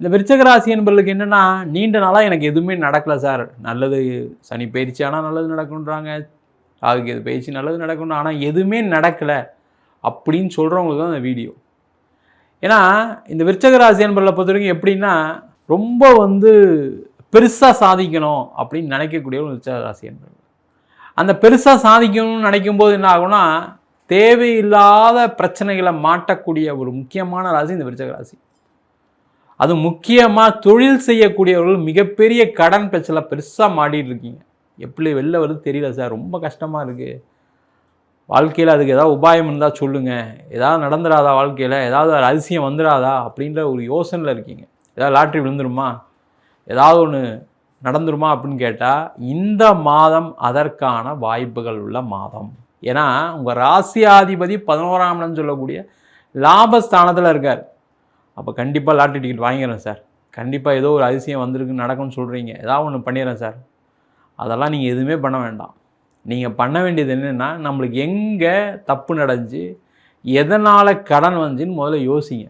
இந்த விருச்சகராசி என்பவர்களுக்கு என்னென்னா நீண்ட நாளாக எனக்கு எதுவுமே நடக்கலை சார். நல்லது சனி பயிற்சி ஆனால் நல்லது நடக்குன்றாங்க அதுக்கு இது பயிற்சி நல்லது நடக்கணும் ஆனால் எதுவுமே நடக்கலை அப்படின்னு சொல்கிறவங்களுக்கு தான் இந்த வீடியோ. ஏன்னா இந்த விருச்சகராசி என்பவர்களை பொறுத்த வரைக்கும் எப்படின்னா ரொம்ப வந்து பெருசாக சாதிக்கணும் அப்படின்னு நினைக்கக்கூடிய ஒரு விருச்சகராசி ராசி அந்த பெருசாக சாதிக்கணும்னு நினைக்கும் போது என்ன ஆகும்னா தேவையில்லாத பிரச்சனைகளை மாட்டக்கூடிய ஒரு முக்கியமான ராசி இந்த விருச்சக ராசி. அது முக்கியமாக தொழில் செய்யக்கூடியவர்கள் மிகப்பெரிய கடன் பிரச்சனை பெருசாக மாடிட்டு இருக்கீங்க. எப்படி வெளில வருது தெரியல சார் ரொம்ப கஷ்டமாக இருக்குது வாழ்க்கையில் அதுக்கு ஏதாவது உபாயம் இருந்தால் சொல்லுங்கள் ஏதாவது நடந்துடாதா வாழ்க்கையில்? ஏதாவது ஒரு அதிசயம் வந்துடாதா அப்படின்ற ஒரு யோசனையில் இருக்கீங்க. ஏதாவது லாட்ரி விழுந்துருமா? ஏதாவது ஒன்று நடந்துருமா அப்படின்னு கேட்டால் இந்த மாதம் அதற்கான வாய்ப்புகள் உள்ள மாதம். ஏன்னா உங்கள் ராசியாதிபதி பதினோராம் சொல்லக்கூடிய லாபஸ்தானத்தில் இருக்கார். அப்போ கண்டிப்பாக லாட்ரி டிக்கெட் வாங்கிக்கிறேன் சார். கண்டிப்பாக ஏதோ ஒரு அதிசயம் வந்திருக்கு நடக்கும்னு சொல்கிறீங்க ஏதாவது ஒன்று பண்ணிடுறேன் சார். அதெல்லாம் நீங்கள் எதுவுமே பண்ண வேண்டாம். நீங்கள் பண்ண வேண்டியது என்னென்னா நம்மளுக்கு எங்கே தப்பு நடந்துச்சு எதனால் கடன் வந்துச்சுன்னு முதல்ல யோசிங்க.